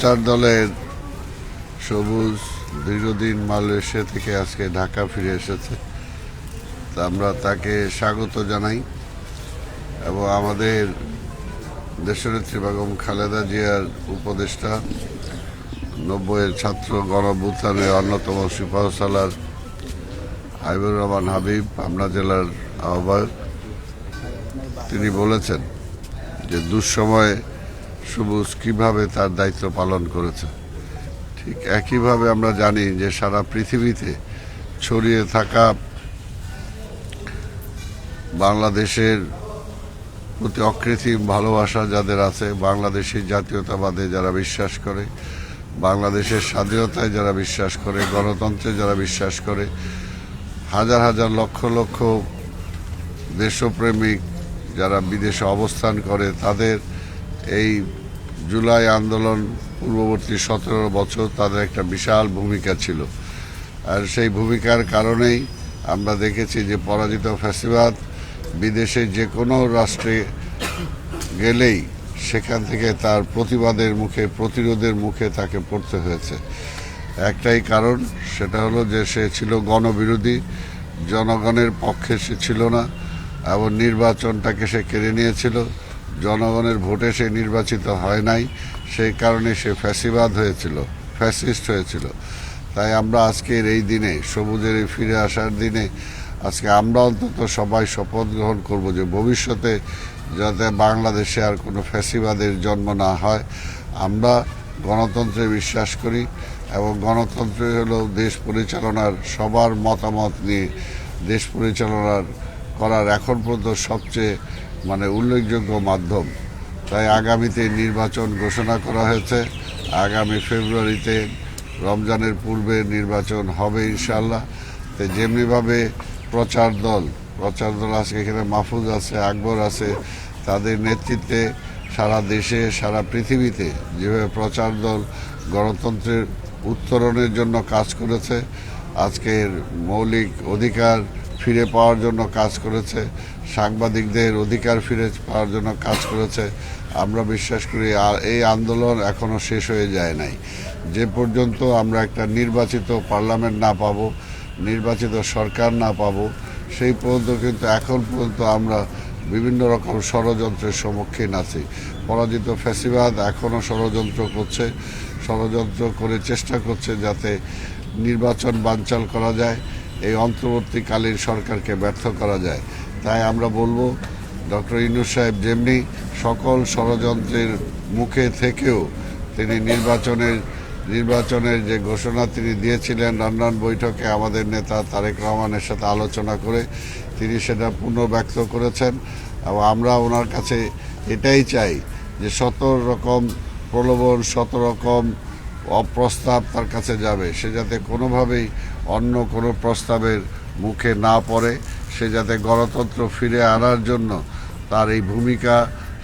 চার দলের সবুজ দীর্ঘদিন মালয়েশিয়া থেকে আজকে ঢাকা ফিরে এসেছে। আমরা তাকে স্বাগত জানাই এবং আমাদের দেশনেত্রী বেগম খালেদা জিয়ার উপদেষ্টা, নব্বইয়ের ছাত্র গণভ্যুত্থানের অন্যতম সিপাহ সালার হাবিবুর রহমান হাবিব, পাবনা জেলার আহ্বায়ক। তিনি বলেছেন যে দুঃসময়ে সবুজ কীভাবে তার দায়িত্ব পালন করেছে। ঠিক একইভাবে আমরা জানি যে সারা পৃথিবীতে ছড়িয়ে থাকা বাংলাদেশের প্রতি অকৃত্রিম ভালোবাসা যাদের আছে, বাংলাদেশের জাতীয়তাবাদে যারা বিশ্বাস করে, বাংলাদেশের স্বাধীনতায় যারা বিশ্বাস করে, গণতন্ত্রে যারা বিশ্বাস করে, হাজার হাজার লক্ষ লক্ষ দেশপ্রেমিক যারা বিদেশে অবস্থান করে, তাদের এই জুলাই আন্দোলন পূর্ববর্তী সতেরো বছর তাদের একটা বিশাল ভূমিকা ছিল। আর সেই ভূমিকার কারণেই আমরা দেখেছি যে পরাজিত ফ্যাসিবাদ বিদেশে যে কোনো রাষ্ট্রে গেলেই সেখান থেকে তার প্রতিবাদের মুখে, প্রতিরোধের মুখে তাকে পড়তে হয়েছে। একটাই কারণ, সেটা হলো যে সে ছিল গণবিরোধী, জনগণের পক্ষে সে ছিল না এবং নির্বাচনটাকে সে কেড়ে নিয়েছিল। জনগণের ভোটে সে নির্বাচিত হয় নাই। সেই কারণে সে ফ্যাসিবাদ হয়েছিল, ফ্যাসিস্ট হয়েছিল। তাই আমরা আজকের এই দিনে, সবুজের এই ফিরে আসার দিনে, আজকে আমরা অন্তত সবাই শপথ গ্রহণ করব যে ভবিষ্যতে যাতে বাংলাদেশে আর কোনো ফ্যাসিবাদের জন্ম না হয়। আমরা গণতন্ত্রে বিশ্বাস করি এবং গণতন্ত্র হলো দেশ পরিচালনার সবার মতামত নিয়ে দেশ পরিচালনার করার এখন পর্যন্ত সবচেয়ে মানে উল্লেখযোগ্য মাধ্যম। তাই আগামীতে নির্বাচন ঘোষণা করা হয়েছে। আগামী ফেব্রুয়ারিতে রমজানের পূর্বে নির্বাচন হবে ইনশাল্লাহ তো যেমনিভাবে প্রচার দল প্রচার দল আজকে এখানে মাহফুজ আছে, আকবর আছে, তাদের নেতৃত্বে সারা দেশে, সারা পৃথিবীতে যেভাবে প্রচার দল গণতন্ত্রের উত্তরণের জন্য কাজ করেছে, আজকের মৌলিক অধিকার ফিরে পাওয়ার জন্য কাজ করেছে, সাংবাদিকদের অধিকার ফিরে পাওয়ার জন্য কাজ করেছে। আমরা বিশ্বাস করি আর এই আন্দোলন এখনও শেষ হয়ে যায় নাই। যে পর্যন্ত আমরা একটা নির্বাচিত পার্লামেন্ট না পাবো, নির্বাচিত সরকার না পাবো, সেই পর্যন্ত কিন্তু এখন পর্যন্ত আমরা বিভিন্ন রকম ষড়যন্ত্রের সম্মুখীন আছি। পরাজিত ফ্যাসিবাদ এখনও ষড়যন্ত্র করছে, ষড়যন্ত্র করে চেষ্টা করছে যাতে নির্বাচন বানচাল করা যায়। এই অন্তর্বর্তীকালীন সরকারকে ব্যর্থ করা যায়। তাই আমরা বলব, ডক্টর ইনুস সাহেব যেমনি সকল ষড়যন্ত্রের মুখে থেকেও তিনি নির্বাচনের নির্বাচনের যে ঘোষণা তিনি দিয়েছিলেন লন্ডন বৈঠকে আমাদের নেতা তারেক রহমানের সাথে আলোচনা করে তিনি সেটা পুনর্ব্যক্ত করেছেন। এবং আমরা ওনার কাছে এটাই চাই যে শত রকম প্রলোভন, শত রকম অপ্রস্তাব তার কাছে যাবে। সে যাতে কোনোভাবেই অন্য কোনো প্রস্তাবের মুখে না পড়ে, সে যাতে গণতন্ত্র ফিরে আনার জন্য তার এই ভূমিকা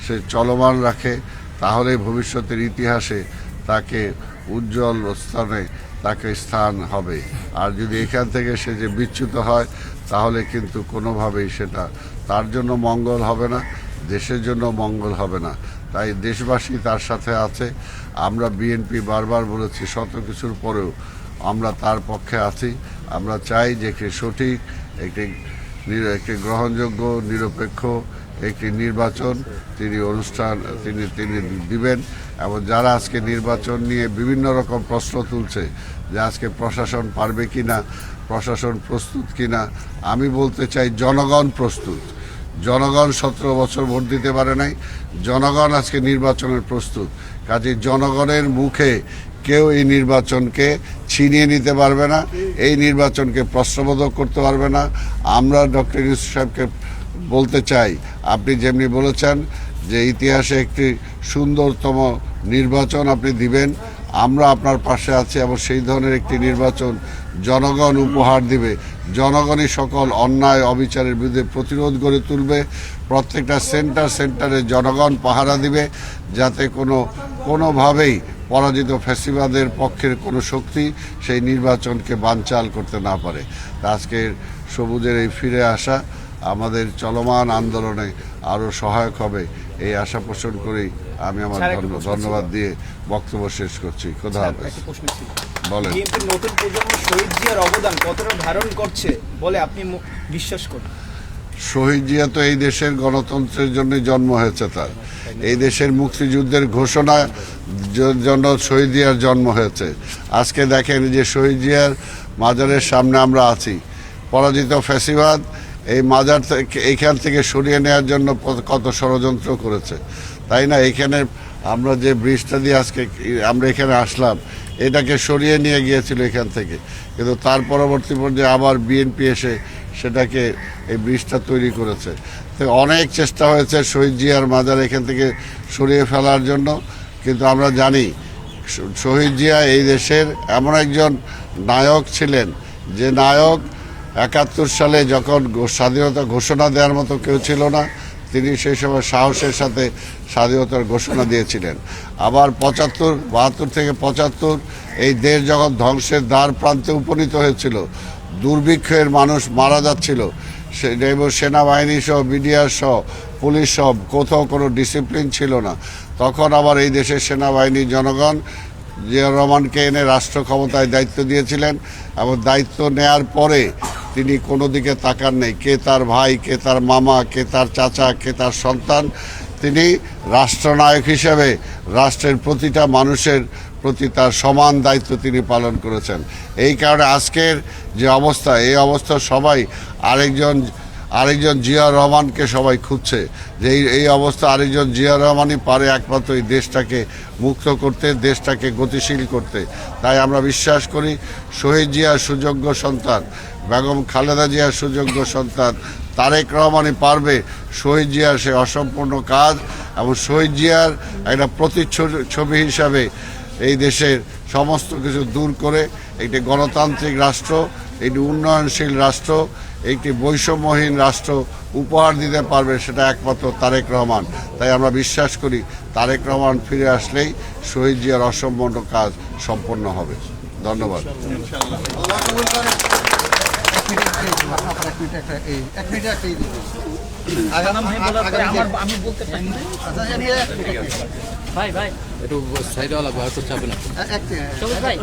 সে চলমান রাখে তাহলে ভবিষ্যতের ইতিহাসে তাকে উজ্জ্বল স্থানে তাকে স্থান হবে। আর যদি এখান থেকে সে যে বিচ্যুত হয়, তাহলে কিন্তু কোনোভাবেই সেটা তার জন্য মঙ্গল হবে না, দেশের জন্য মঙ্গল হবে না। তাই দেশবাসী তার সাথে আছে। আমরা বিএনপি বারবার বলেছি, শত কিছুর পরেও আমরা তার পক্ষে আছি। আমরা চাই যে একটি সঠিক একটি একটি গ্রহণযোগ্য, নিরপেক্ষ একটি নির্বাচন তিনি অনুষ্ঠান, তিনি তিনি দিবেন এবং যারা আজকে নির্বাচন নিয়ে বিভিন্ন রকম প্রশ্ন তুলছে যে আজকে প্রশাসন পারবে কি না প্রশাসন প্রস্তুত কিনা, আমি বলতে চাই জনগণ প্রস্তুত। জনগণ সতেরো বছর ভোট দিতে পারে নাই। জনগণ আজকে নির্বাচনের প্রস্তুত। কাজে জনগণের মুখে কেউ এই নির্বাচনকে ছিনিয়ে নিতে পারবে না, এই নির্বাচনকে প্রশ্নবোধক করতে পারবে না। আমরা ডক্টর ইউসুফ সাহেবকে বলতে চাই, আপনি যেমনি বলেছেন যে ইতিহাসে একটি সুন্দরতম নির্বাচন আপনি দিবেন, আমরা আপনার পাশে আছি এবং সেই ধরনের একটি নির্বাচন জনগণ উপহার দিবে। জনগণই সকল অন্যায় অবিচারের বিরুদ্ধে প্রতিরোধ গড়ে তুলবে। প্রত্যেকটা সেন্টার সেন্টারে জনগণ পাহারা দিবে যাতে কোনো কোনোভাবেই পরাজিত ফ্যাসিবাদের পক্ষের কোনো শক্তি সেই নির্বাচনকে বানচাল করতে না পারে। আজকের সবুজের এই ফিরে আসা আমাদের চলমান আন্দোলনে আরও সহায়ক হবে এই আশা পোষণ করেই আমি আমার ধন্য- ধন্যবাদ দিয়ে বক্তব্য শেষ করছি। খোদা হাফেজ। বিএনপির নতুন প্রজন্ম শহীদ জিয়ার অবদান কতটা ধারণ করছে বলে আপনি বিশ্বাস করেন? শহীদ জিয়া তো এই দেশের গণতন্ত্রের জন্য জন্ম হয়েছে তার। এই দেশের মুক্তিযুদ্ধের ঘোষণা জন্য শহীদ জিয়ার জন্ম হয়েছে। আজকে দেখেন যে শহীদ জিয়ার মাজারের সামনে আমরা আছি। পরাজিত ফ্যাসিবাদ এই মাজার থেকে এইখান থেকে সরিয়ে নেওয়ার জন্য কত- কত ষড়যন্ত্র করেছে। তাই না? এখানে আমরা যে ব্রিজটা দিয়ে আজকে আমরা এখানে আসলাম, এটাকে সরিয়ে নিয়ে গিয়েছিল এখান থেকে। কিন্তু তার পরবর্তী পর্যায়ে আবার বিএনপি এসে সেটাকে এই ব্রিজটা তৈরি করেছে। তো অনেক চেষ্টা হয়েছে শহীদ জিয়ার মাজার এখান থেকে সরিয়ে ফেলার জন্য, কিন্তু আমরা জানি শহীদ জিয়া এই দেশের এমন একজন নায়ক ছিলেন, যে নায়ক একাত্তর সালে যখন স্বাধীনতা ঘোষণা দেওয়ার মতো কেউ ছিল না তিনি সেই সময় সাহসের সাথে স্বাধীনতার ঘোষণা দিয়েছিলেন। আবার পঁচাত্তর, বাহাত্তর থেকে পঁচাত্তর এই দেশ যখন ধ্বংসের দ্বার প্রান্তে উপনীত হয়েছিল। দুর্ভিক্ষের মানুষ মারা যাচ্ছিল। সে সেনাবাহিনী সহ বিডিআর সহ, পুলিশ সহ কোথাও কোনো ডিসিপ্লিন ছিল না। তখন আবার এই দেশের সেনাবাহিনী জনগণ জিয়া রহমানকে এনে রাষ্ট্র ক্ষমতায় দায়িত্ব দিয়েছিলেন এবং দায়িত্ব নেয়ার পরে তিনি কোনো দিকে তাকান নেই। কে তার ভাই, কে তার মামা, কে তার চাচা, কে তার সন্তান, তিনি রাষ্ট্রনায়ক হিসেবে রাষ্ট্রের প্রতিটা মানুষের প্রতি তার সমান দায়িত্ব তিনি পালন করেছেন। এই কারণে আজকের যে অবস্থা, এই অবস্থা সবাই আরেকজন আরেকজন জিয়া রহমানকে সবাই খুঁজছে যে এই অবস্থা আরেকজন জিয়া রহমানই পারে একমাত্র এই দেশটাকে মুক্ত করতে, দেশটাকে গতিশীল করতে। তাই আমরা বিশ্বাস করি শহীদ জিয়ার সুযোগ্য সন্তান, বেগম খালেদা জিয়ার সুযোগ্য সন্তান তারেক রহমানই পারবে শহীদ জিয়ার সে অসম্পূর্ণ কাজ এবং শহীদ জিয়ার একটা প্রতিচ্ছবি হিসাবে এই দেশের সমস্ত কিছু দূর করে একটি গণতান্ত্রিক রাষ্ট্র একটি উন্নয়নশীল রাষ্ট্র একটি বৈষম্যহীন রাষ্ট্র উপহার দিতে পারবে সেটা একমাত্র তারেক রহমান। তাই আমরা বিশ্বাস করি তারেক রহমান ফিরে আসলেই শহীদ জিয়ার অসম্পূর্ণ কাজ সম্পন্ন হবে। ধন্যবাদ। আমি বলতে পারি ভাই ভাই। একটু সাইডে লাগবে একটু চাপে না ভাই।